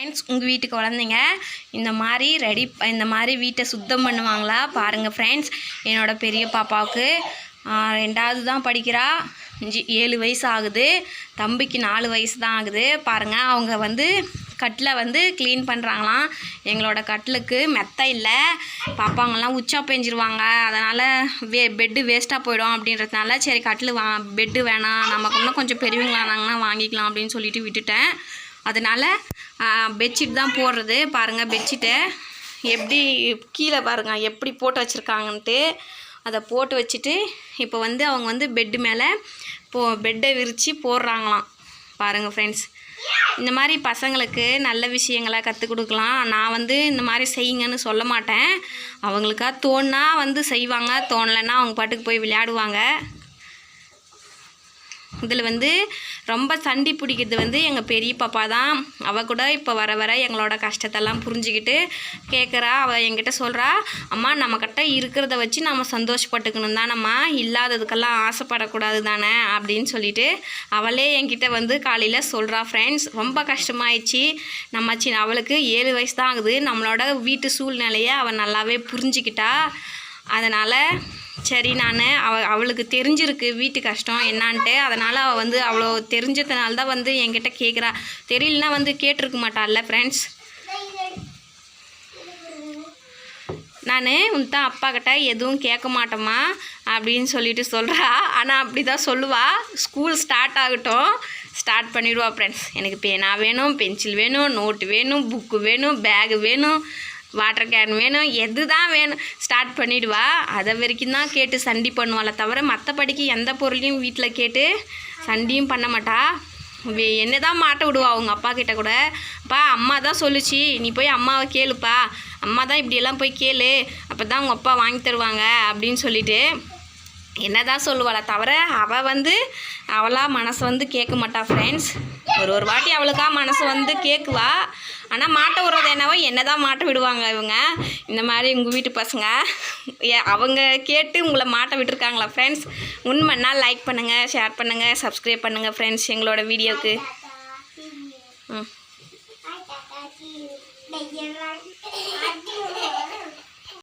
Friends உங்கள் வீட்டு குழந்தைங்க இந்த மாதிரி ரெடி இந்த மாதிரி வீட்டை சுத்தம் பண்ணுவாங்களா? பாருங்கள் ஃப்ரெண்ட்ஸ் என்னோடய பெரிய பாப்பாவுக்கு ரெண்டாவது தான் படிக்கிறா. அஞ்சு ஏழு வயசு ஆகுது. தம்பிக்கு நாலு வயசு தான் ஆகுது. பாருங்கள் அவங்க வந்து கட்டில் வந்து க்ளீன் பண்ணுறாங்களாம் எங்களோட கட்டிலுக்கு மெத்த இல்லை. பாப்பாங்கெல்லாம் உச்சா பெஞ்சிருவாங்க. அதனால் வே பெட்டு வேஸ்ட்டாக போயிடும் அப்படின்றதுனால சரி கட்டில் வா பெட்டு வேணாம். நமக்கு இன்னும் கொஞ்சம் பெரியவங்களானாங்கன்னா வாங்கிக்கலாம் அப்படின்னு சொல்லிட்டு விட்டுட்டேன். அதனால் பெட்ஷீட் தான் போடுறது. பாருங்கள் பெட்ஷீட்டை எப்படி கீழே பாருங்கள் எப்படி போட்டு வச்சுருக்காங்கன்ட்டு. அதை போட்டு வச்சுட்டு இப்போ வந்து அவங்க வந்து பெட்டு மேலே போ பெட்டை விரித்து போடுறாங்களாம். பாருங்கள் ஃப்ரெண்ட்ஸ் இந்த மாதிரி பசங்களுக்கு நல்ல விஷயங்களை கற்றுக் கொடுக்கலாம். நான் வந்து இந்த மாதிரி செய்யுங்கன்னு சொல்ல மாட்டேன். அவங்களுக்காக தோணுனா வந்து செய்வாங்க தோணலைன்னா அவங்க பாட்டுக்கு போய் விளையாடுவாங்க. இதில் வந்து ரொம்ப சண்டி பிடிக்கிறது வந்து எங்கள் பெரிய பாப்பா தான். அவள் கூட இப்போ வர வர எங்களோட கஷ்டத்தெல்லாம் புரிஞ்சுக்கிட்டு கேட்குறா. அவள் என்கிட்ட சொல்கிறா அம்மா நம்மக்கிட்ட இருக்கிறத வச்சு நம்ம சந்தோஷப்பட்டுக்கணும் தானம்மா. இல்லாததுக்கெல்லாம் ஆசைப்படக்கூடாது தானே அப்படின்னு சொல்லிட்டு அவளே என்கிட்ட வந்து காலையில் சொல்கிறா ஃப்ரெண்ட்ஸ் ரொம்ப கஷ்டமாயிடுச்சு. நம்ம சின்ன அவளுக்கு ஏழு வயசு தான் ஆகுது. நம்மளோட வீட்டு சூழ்நிலையை அவள் நல்லாவே புரிஞ்சுக்கிட்டா. அதனால் சரி நான் அவ அவளுக்கு தெரிஞ்சிருக்கு வீட்டு கஷ்டம் என்னான்ட்டு. அதனால் அவள் வந்து அவ்வளோ தெரிஞ்சதுனால தான் வந்து என்கிட்ட கேட்குறா தெரியலனா வந்து கேட்டிருக்க மாட்டாள்ல ஃப்ரெண்ட்ஸ் நான் உன் தான் அப்பா கிட்ட எதுவும் கேட்க மாட்டோமா அப்படின்னு சொல்லிட்டு சொல்கிறா ஆனால் அப்படி தான் சொல்லுவா. ஸ்கூல் ஸ்டார்ட் ஆகட்டும். ஸ்டார்ட் பண்ணிவிடுவா ஃப்ரெண்ட்ஸ் எனக்கு பேனா வேணும் பென்சில் வேணும் நோட்டு வேணும் புக்கு வேணும் பேகு வேணும். வாட்டர் கேன் வேணும் எது தான் வேணும் ஸ்டார்ட் பண்ணிவிடுவா அதை வரைக்கும் தான் கேட்டு சண்டி பண்ணுவாளே தவிர மற்றபடிக்கு எந்த பொருளையும் வீட்டில் கேட்டு சண்டியும் பண்ண மாட்டா. வே- என்ன தான் மாட்ட விடுவா அவங்க அப்பா கிட்ட கூட. அப்பா அம்மா தான் சொல்லுச்சு நீ போய் அம்மாவை கேளுப்பா. அம்மா தான் இப்படியெல்லாம் போய் கேளு அப்போ தான் உங்கள் அப்பா வாங்கி தருவாங்க அப்படின்னு சொல்லிட்டு என்னதான் சொல்லுவாளே தவிர அவள் வந்து அவளாக மனசு வந்து கேட்க மாட்டா ஃப்ரெண்ட்ஸ் ஒரு ஒரு வாட்டி அவளுக்கா மனசு வந்து கேட்குவா ஆனால் மாட்ட விடுறது என்னவோ என்ன தான் மாட்ட விடுவாங்க இவங்க. இந்த மாதிரி உங்கள் வீட்டு பசங்க. ஏ- அவங்க கேட்டு உங்களை மாட்ட விட்டுருக்காங்களா ஃப்ரெண்ட்ஸ் உண்மைன்னா லைக் பண்ணுங்கள் ஷேர் பண்ணுங்கள் சப்ஸ்கிரைப் பண்ணுங்கள் ஃப்ரெண்ட்ஸ் எங்களோட வீடியோவுக்கு ம்.